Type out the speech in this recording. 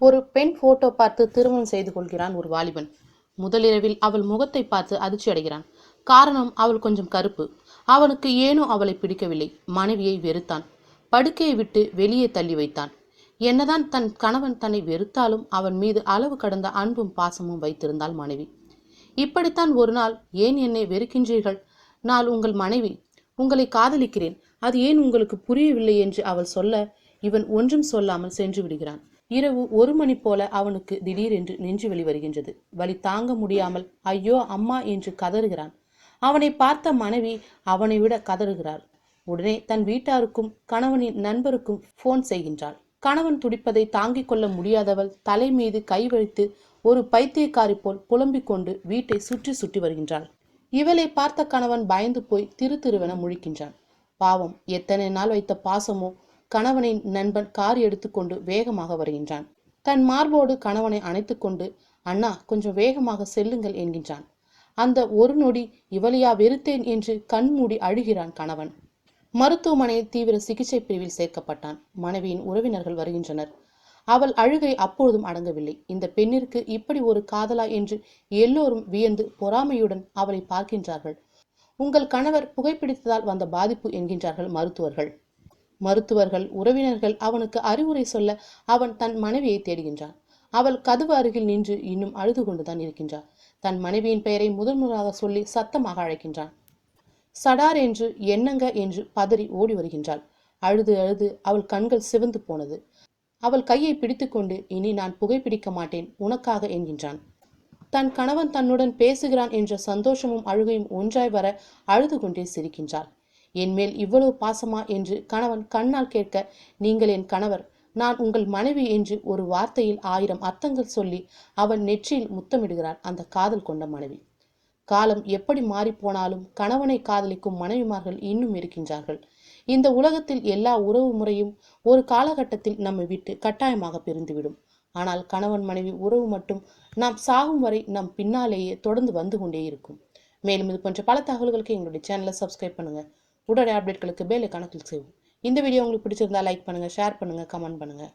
ஒரு பெண் போட்டோ பார்த்து திருமணம் செய்து கொள்கிறான் ஒரு வாலிபன். முதலிரவில் அவள் முகத்தை பார்த்து அதிர்ச்சி அடைகிறான். காரணம் அவள் கொஞ்சம் கருப்பு. அவனுக்கு ஏனோ அவளை பிடிக்கவில்லை. மனைவியை வெறுத்தான். படுக்கையை விட்டு வெளியே தள்ளி வைத்தான். என்னதான் தன் கணவன் தன்னை வெறுத்தாலும் அவன் மீது அளவு கடந்த அன்பும் பாசமும் வைத்திருந்தாள் மனைவி. இப்படித்தான் ஒரு நாள் ஏன் என்னை வெறுக்கின்றீர்கள்? நான் உங்கள் மனைவி. உங்களை காதலிக்கிறேன். அது ஏன் உங்களுக்கு புரியவில்லை? என்று அவள் சொல்ல இவன் ஒன்றும் சொல்லாமல் சென்று விடுகிறான். இரவு ஒரு மணி போல அவனுக்கு திடீரென்று நெஞ்சு வலி வருகின்றது. வலி தாங்க முடியாமல் ஐயோ அம்மா என்று கதறுகிறான். அவனை பார்த்த மனைவி அவனை விட கதறுகிறாள். உடனே தன் வீட்டாருக்கும் கணவனின் நண்பருக்கும் போன் செய்கின்றாள். கணவன் துடிப்பதை தாங்கிக் கொள்ள முடியாதவள் தலை மீது கை வைத்து ஒரு பைத்தியக்காரி போல் புலம்பிக் கொண்டு வீட்டை சுற்றி சுற்றி வருகின்றாள். இவளை பார்த்த கணவன் பயந்து போய் திரு திருவென முழிக்கின்றான். பாவம் எத்தனை நாள் வைத்த பாசமோ கணவனின் நண்பன் கார் எடுத்துக்கொண்டு வேகமாக வருகின்றான். தன் மார்போடு கணவனை அணைத்துக்கொண்டு அண்ணா கொஞ்சம் வேகமாக செல்லுங்கள் என்கின்றான். அந்த ஒரு நொடி இவளையா வெறுத்தேன் என்று கண்மூடி அழுகிறான் கணவன். மருத்துவமனையில் தீவிர சிகிச்சை பிரிவில் சேர்க்கப்பட்டான். மனைவியின் உறவினர்கள் வருகின்றனர். அவள் அழுகை அப்பொழுதும் அடங்கவில்லை. இந்த பெண்ணிற்கு இப்படி ஒரு காதலா? என்று எல்லோரும் வியந்து பொறாமையுடன் அவளை பார்க்கின்றார்கள். உங்கள் கணவர் புகைப்பிடித்ததால் வந்த பாதிப்பு என்கின்றார்கள் மருத்துவர்கள். மருத்துவர்கள் உறவினர்கள் அவனுக்கு அறிவுரை சொல்ல அவன் தன் மனைவியை தேடுகின்றான். அவள் கதவு அருகில் நின்று இன்னும் அழுது கொண்டுதான் இருக்கின்றாள். தன் மனைவியின் பெயரை முதன்முறையாக சொல்லி சத்தமாக அழைக்கின்றான். சடார் என்று என்னங்க என்று பதறி ஓடி வருகின்றாள். அழுது அழுது அவள் கண்கள் சிவந்து போனது. அவள் கையை பிடித்துக்கொண்டு இனி நான் புகைப்பிடிக்க மாட்டேன் உனக்காக என்கின்றான். தன் கணவன் தன்னுடன் பேசுகிறான் என்ற சந்தோஷமும் அழுகையும் ஒன்றாய் வர அழுது கொண்டே சிரிக்கின்றாள். என்மேல் இவ்வளவு பாசமா என்று கணவன் கண்ணால் கேட்க நீங்கள் என் கணவர். நான் உங்கள் மனைவி என்று ஒரு வார்த்தையில் ஆயிரம் அர்த்தங்கள் சொல்லி அவன் நெற்றியில் முத்தமிடுகிறாள் அந்த காதல் கொண்ட மனைவி. காலம் எப்படி மாறிப்போனாலும் கணவனை காதலிக்கும் மனைவிமார்கள் இன்னும் இருக்கின்றார்கள். இந்த உலகத்தில் எல்லா உறவு முறையும் ஒரு காலகட்டத்தில் நம்மை விட்டு கட்டாயமாக பிரிந்துவிடும். ஆனால் கணவன் மனைவி உறவு மட்டும் நாம் சாகும் வரை நம் பின்னாலேயே தொடர்ந்து வந்து கொண்டே இருக்கும். மேலும் இது போன்ற பல தகவல்களுக்கு எங்களுடைய சேனலை சப்ஸ்கிரைப் பண்ணுங்கள் உடனடி அப்டேட்களுக்கு பெல் ஐக்கான கிளிக் செய்வோம் இந்த வீடியோ உங்களுக்கு பிடிச்சிருந்தா லைக் பண்ணுங்கள் ஷேர் பண்ணுங்கள் கமெண்ட் பண்ணுங்கள்